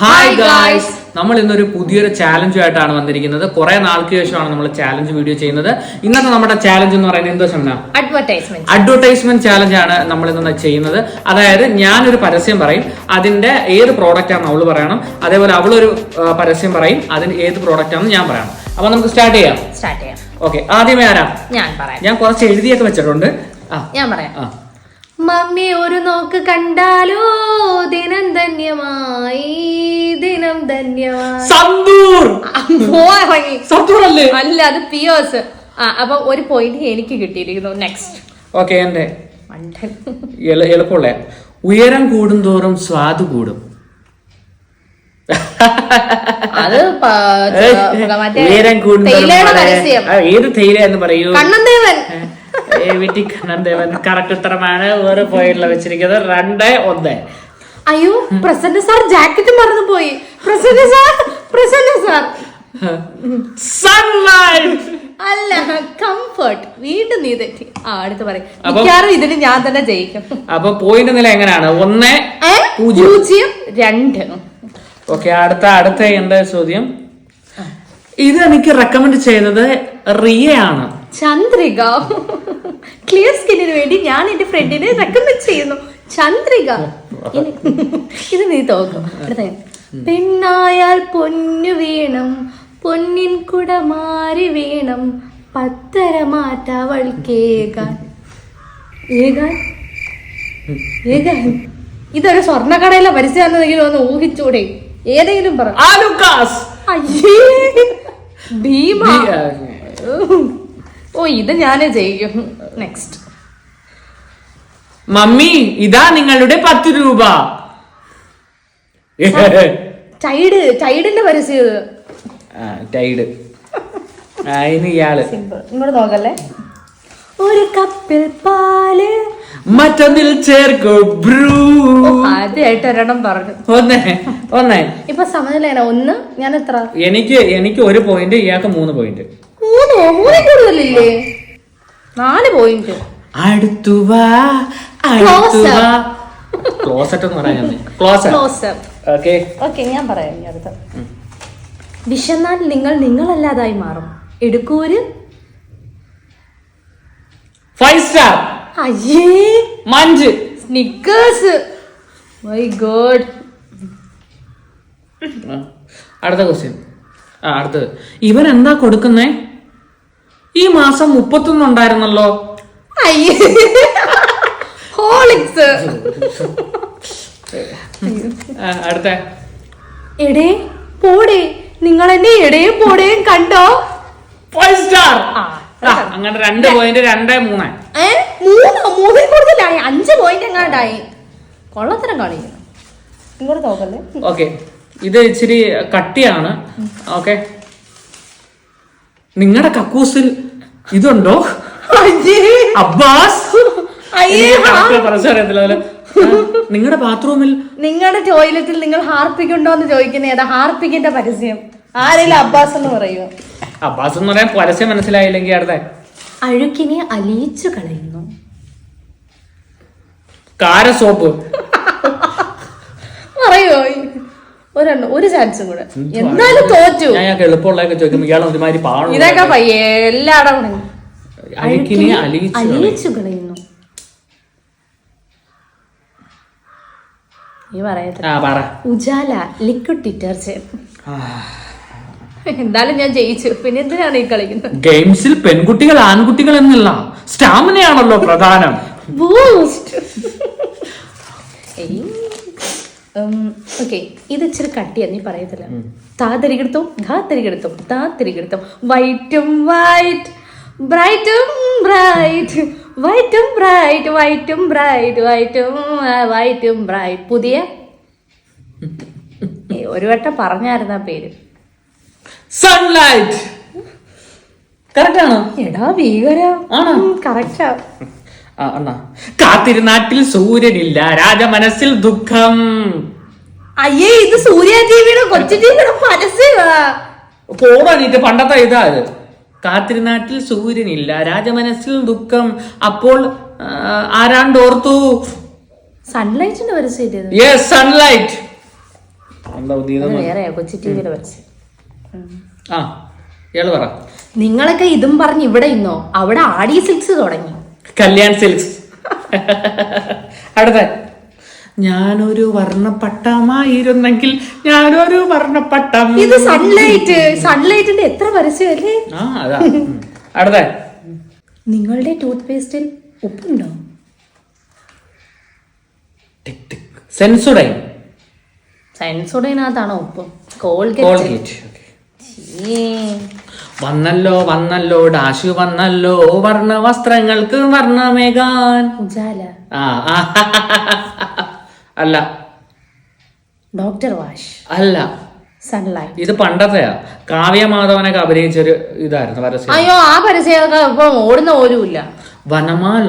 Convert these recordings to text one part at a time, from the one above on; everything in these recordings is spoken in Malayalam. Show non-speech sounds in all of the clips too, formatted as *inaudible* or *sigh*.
ഹായ് ഗായ്സ് നമ്മൾ ഇന്നൊരു പുതിയൊരു ചാലഞ്ചുമായിട്ടാണ് വന്നിരിക്കുന്നത്. കുറെ നാൾക്ക് ശേഷമാണ് നമ്മൾ ചാലഞ്ച് വീഡിയോ ചെയ്യുന്നത്. ഇന്നത്തെ നമ്മുടെ ചാലഞ്ച് എന്ന് പറയുന്നത് എന്തോ ഷംന അഡ്വർടൈസ്മെന്റ് അഡ്വർടൈസ്മെന്റ് ചാലഞ്ച് ആണ് നമ്മൾ ഇന്ന് ചെയ്യുന്നത്. അതായത് ഞാനൊരു പരസ്യം പറയും. അതിന്റെ ഏത് പ്രോഡക്റ്റ് ആണെന്ന് അവൾ പറയണം. അതേപോലെ അവളൊരു പരസ്യം പറയും. അതിന് ഏത് പ്രോഡക്റ്റ് ആണെന്ന് ഞാൻ പറയണം. അപ്പൊ നമുക്ക് സ്റ്റാർട്ട് ചെയ്യാം. സ്റ്റാർട്ട് ചെയ്യാം. ഓക്കെ ആദ്യമേ ആരാ? ഞാൻ പറയാം. ഞാൻ കുറച്ച് എഴുതിയൊക്കെ വെച്ചിട്ടുണ്ട്. ഞാൻ പറയാം. മമ്മി ഒരു നോക്ക് കണ്ടാലോ? ആ, പോവാ ഇറങ്ങി. സന്തൂർ അല്ല അത് പിയേഴ്സ് ആ അപ്പൊ ഒരു പോയിന്റ് എനിക്ക് കിട്ടിയിരിക്കുന്നു. നെക്സ്റ്റ് ഓക്കെ എന്റെ മണ്ടൻ. എളുപ്പമുള്ള. ഉയരം കൂടുന്തോറും സ്വാദ് കൂടും. അത് പ- മറ്റേ ഉയരം തേയിലയുടെ ആ, ഏത് തേയില എന്ന് പറയൂ? കണ്ണന്തേവൻ. ഏ, വിറ്റി കണ്ണൻദേവൻ കറക്റ്റ് ഉത്തരമാണ്. ഒരു പോയിന്റിൽ വെച്ചിരിക്കുന്നത്. രണ്ട് ഒന്ന്. അയ്യോ പ്രസന്ന സാർ ജാക്കറ്റ് മറന്നു പോയി Prasanna sir Prasanna sir. *laughs* Sunlight അല്ല കംഫർട്ട് വീണ്ടും നീ തെറ്റി. ആ അടുത്ത് പറയും. അപ്പൊ- ഇതിന് ഞാൻ തന്നെ ജയിക്കും. അപ്പൊ പോയിന്റ് നില എങ്ങനെയാണ്? ഒന്ന്? പൂജ്യം. രണ്ട്. ഓക്കെ അടുത്ത അടുത്ത എന്താ ചോദ്യം? ഇത് എനിക്ക് റെക്കമെൻഡ് ചെയ്തത് റിയ ആണ് ചന്ദ്രിക. ക്ലിയർ സ്കിന്നിന് വേണ്ടി ഞാൻ എന്റെ ഫ്രണ്ടിനെ റെക്കമെൻഡ് ചെയ്യുന്നു. ചന്ദ്രിക. ഇത് നീ തോക്കും. പെണ്ണായാൽ പൊന്നു വീണം പൊന്നിൻ കുട മാറി വീണം പത്തര മാറ്റവൾക്കേകാൻ ഏകാൻ. ഏകാൻ? ഇതൊരു സ്വർണക്കടയിലെ പരസ്യമാണെന്നെങ്കിലും ഒന്ന് ഊഹിച്ചൂടെ. ഏതെങ്കിലും പറ. ഭീമ. ഓ ഇത് ഞാനേ ചെയ്യും. നെക്സ്റ്റ് മമ്മി ഇതാ നിങ്ങളുടെ പത്ത് രൂപ. ടൈഡ് ടൈഡിന്റെ പരസ്യം ടൈഡ്. ആ, ഇയാൾ. സിമ്പിൾ ഇങ്ങോട്ട് നോക്കല്ലേ? ഒരു കപ്പിൽ പാൽ. മറ്റൊന്നിൽ ചേർക്കോ ബ്രൂ. ആദ്യമായിട്ട് ഒരെണ്ണം പറഞ്ഞു. ഒന്നേ ഒന്നേ. ഇപ്പൊ സമനിലേന ഒന്ന് ഞാൻ എത്ര? എനിക്ക് എനിക്ക് ഒരു പോയിന്റ് ഇയാൾക്ക് മൂന്ന് പോയിന്റ് മൂന്നോ? മൂന്നിൽ കൂടുതലില്ലേ? നാല് പോയിന്റ് അടുത്തു വാ അടുത്തു വാ. ക്ലോസറ്റ് എന്ന് പറയാൻ ക്ലോസറ്റ് ക്ലോസ് ഓക്കെ ഓക്കെ ഞാൻ പറയാം ഇനി അടുത്ത. വിശന്നാൽ നിങ്ങൾ നിങ്ങളല്ലാതായി മാറും. എടുക്കൂര്? ഫൈവ് സ്റ്റാർ അയ്യേ. മഞ്ച്. സ്നിക്കേഴ്സ് മൈ ഗോഡ് അടുത്ത ക്വസ്റ്റ്യൻ ആ അടുത്തത്. ഇവൻ എന്താ കൊടുക്കുന്നേ? ഈ മാസം മുപ്പത്തൊന്ന് ഉണ്ടായിരുന്നല്ലോ. ഹോളിക്സ് അടുത്ത. എടേ പോടേ. നിങ്ങൾ എന്നെ ഇടയും പോടയും കണ്ടോ? ഫൈവ് സ്റ്റാർ അങ്ങനെ രണ്ട് പോയിന്റ് രണ്ട് മൂന്ന് മൂന്നോ? മൂന്നിൽ കൂടുതലായി. അഞ്ച് പോയിന്റ് എങ്ങാണ്ടായി? കൊള്ളത്തരം കാണിക്കുന്നു ഇങ്ങോട്ട് നോക്കല്ലേ? ഓക്കെ ഇത് ഇച്ചിരി കട്ടിയാണ്. ഓക്കെ നിങ്ങളുടെ കക്കൂസിൽ ഇതുണ്ടോ? അയ്യേ. അബ്ബാസ്. അയ്യേ *laughs* നിങ്ങളുടെ ബാത്റൂമിൽ നിങ്ങളുടെ ടോയ്ലറ്റിൽ നിങ്ങൾ ഹാർപ്പിക് ഉണ്ടോ എന്ന് ചോദിക്കുന്ന ഏതാ ഹാർപ്പിക്കിന്റെ പരസ്യം? ആരെങ്കിലും അബ്ബാസ് എന്ന് പറയുമോ അബ്ബാസ് എന്ന് പറയാൻ പരസ്യം മനസ്സിലായില്ലെങ്കിൽ അടുത്ത അഴുക്കിനെ അലിയിച്ചു കളയുന്നു. കാര സോപ്പ്? പറയോ ഒരെണ്ണം ഒരു ചാൻസും കൂടെ. എന്നാലും തോറ്റു. ഞാൻ എളുപ്പമുള്ളതൊക്കെ ചോദിക്കുമ്പോൾ ഇയാൾ ഒരുമാതിരി പാടും ഇതൊക്കെ പയ്യേ എല്ലായിടം. അഴുക്കിനെ അലിയിച്ചു കളയുന്നു. നീ പറയട്ടെ. Ujala liquid detergent. എന്തായാലും ഞാൻ ജയിച്ചു. പിന്നെ എന്തിനാണ് ഈ കളിക്കുന്നത്? ഗെയിംസിൽ പെൺകുട്ടികൾ ആൺകുട്ടികൾ എന്നില്ല സ്റ്റാമിനയാണല്ലോ പ്രധാനം. ഓക്കെ ഇത് ഇച്ചിരി കട്ടിയാ നീ പറയത്തില്ല. താ തിരികെടുത്തും ധാ തിരികെടുത്തും താ തിരികെടുത്തും വൈറ്റും വൈറ്റ് ബ്രൈറ്റും ബ്രൈറ്റ് വൈറ്റും ബ്രൈറ്റ് വൈറ്റും ബ്രൈറ്റ് വൈറ്റും വൈറ്റും ബ്രൈറ്റ്. പുതിയ? ഒരു വട്ടം പറഞ്ഞായിരുന്നു ആ പേര്. സൺലൈറ്റ്. കറക്റ്റ് ആണോ? എടാ ഭീകര. ആണോ? കറക്റ്റാ കാത്തിരുനാട്ടിൽ സൂര്യനില്ല രാജമനസ്സിൽ ദുഃഖം. അയ്യേ ഇത് സൂര്യ ടിവിയുടെ കൊച്ചു ടിവിയുടെ പരസ്യമാ പോടാനീറ്റ് പണ്ടത്തെ ഇതാ ഇത്. കാത്തിരുനാട്ടിൽ സൂര്യനില്ല. രാജമനസ്സിൽ ദുഃഖം. അപ്പോൾ ആരാണ്ടോർത്തു? സൺലൈറ്റിന്റെ പരസ്യം യെസ് സൺലൈറ്റ് ആ ഇയാൾ പറ. നിങ്ങളൊക്കെ ഇതും പറഞ്ഞ് ഇവിടെ ഇന്നോ? അവിടെ ആടി സിൽക്സ് തുടങ്ങി. കല്യാൺ സിൽക്സ്. *laughs* അടുത്ത. ഞാനൊരു വർണപ്പട്ടമായിരുന്നെങ്കിൽ ഞാനൊരു വർണപ്പട്ടം ഇത് സൺലൈറ്റ് സൺലൈറ്റിന്റെ എത്ര പരസ്യമല്ലേ? അടുത്ത. നിങ്ങളുടെ ടൂത്ത് പേസ്റ്റിൽ ഉപ്പുണ്ടോ സെൻസുഡൈൻ സെൻസുഡൈനകത്താണോ ഉപ്പ്? കോൾഗേറ്റ് വന്നല്ലോ വന്നല്ലോ ഡാഷു വന്നല്ലോ വർണ വസ്ത്രങ്ങൾക്ക് വർണമേകാൻ ആ. അല്ല. Doctor wash. അല്ല. സൺലൈറ്റ്. ഇത് പണ്ടത്തെയാ. കാവ്യ മാധവനൊക്കെ അഭിനയിച്ചൊരു ഇതായിരുന്നു പരസ്യം. അയ്യോ ആ പരസ്യമൊക്കെ ഇപ്പൊ ഓടുന്ന ഇല്ല വനമാല.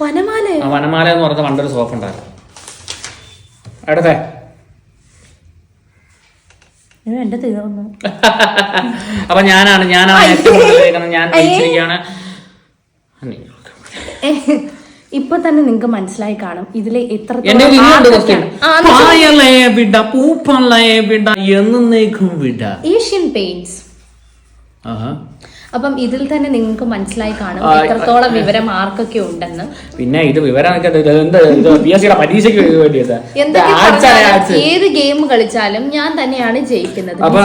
വനമാല? ആ വനമാല എന്ന് പറഞ്ഞ പണ്ടൊരു സോപ്പ് ഉണ്ടായിരുന്നു. അടുത്തേ എന്റെ തീർന്നു അപ്പൊ ഞാനാണ് ഞാനാണ് ഞാൻ കൂടുതൽ കേൾക്കുന്നത് ഞാൻ ജയിച്ചിരിക്കുകയാണ് ഇപ്പൊ തന്നെ നിങ്ങൾക്ക് മനസ്സിലായി കാണും. ഇതിലെ എത്ര ഏഷ്യൻ പെയിന്റ്സ്. അപ്പം ഇതിൽ തന്നെ നിങ്ങൾക്ക് മനസ്സിലായി കാണും എത്രത്തോളം വിവരം ആർക്കൊക്കെ ഉണ്ടെന്ന്. പിന്നെ ഇത് വിവരം പരീക്ഷയ്ക്ക് വേണ്ടിയത് ഏത് ഗെയിം കളിച്ചാലും ഞാൻ തന്നെയാണ് ജയിക്കുന്നത്. അപ്പൊ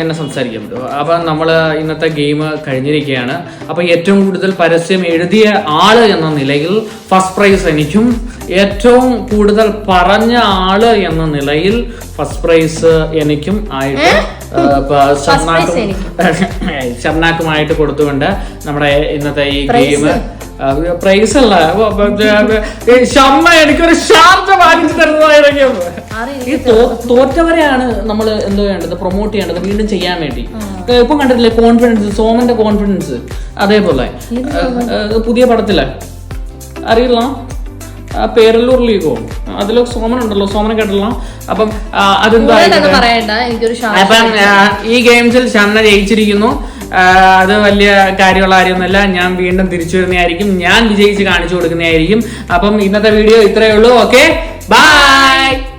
എന്നെ സംസാരിക്കാൻ പറ്റുമോ അപ്പൊ നമ്മൾ ഇന്നത്തെ ഗെയിം കഴിഞ്ഞിരിക്കുകയാണ്. അപ്പൊ ഏറ്റവും കൂടുതൽ പരസ്യം എഴുതിയ ആൾ എന്ന നിലയിൽ ഫസ്റ്റ് പ്രൈസ് എനിക്കും. ഏറ്റവും കൂടുതൽ പറഞ്ഞ ആൾ എന്ന നിലയിൽ ഫസ്റ്റ് പ്രൈസ് എനിക്കും ആയിട്ട് ഷർണാക്കും ഷംനാക്കും *laughs* കൊടുത്തുകൊണ്ട് നമ്മുടെ ഇന്നത്തെ ഈ ഗെയിം പ്രൈസ് അല്ല. ഷമ്മ എനിക്കൊരു ഷാർജ വാങ്ങിച്ചു തരുന്നതായിരിക്കും. ഈ തോറ്റവരെയാണ് നമ്മൾ എന്തോ വേണ്ടത് പ്രൊമോട്ട് ചെയ്യേണ്ടത്? വീണ്ടും ചെയ്യാൻ വേണ്ടി. ഇപ്പം കണ്ടിട്ടില്ലേ? കോൺഫിഡൻസ് സോമന്റെ കോൺഫിഡൻസ് അതേപോലെ. പുതിയ പടത്തിൽ. അറിയില്ല. പേരല്ലൂർ ലീഗോ അതിൽ സോമൻ ഉണ്ടല്ലോ സോമനെ കേട്ടല്ലോ അപ്പം അതെന്താ അപ്പം ഈ ഗെയിംസിൽ ഷംന ജയിച്ചിരിക്കുന്നു. അത് വലിയ കാര്യമുള്ള കാര്യമൊന്നുമല്ല. ഞാൻ വീണ്ടും തിരിച്ചു വരുന്നതായിരിക്കും. ഞാൻ വിജയിച്ച് കാണിച്ചു കൊടുക്കുന്നതായിരിക്കും. അപ്പം ഇന്നത്തെ വീഡിയോ ഇത്രയേ ഉള്ളൂ. ഓക്കെ? ബൈ!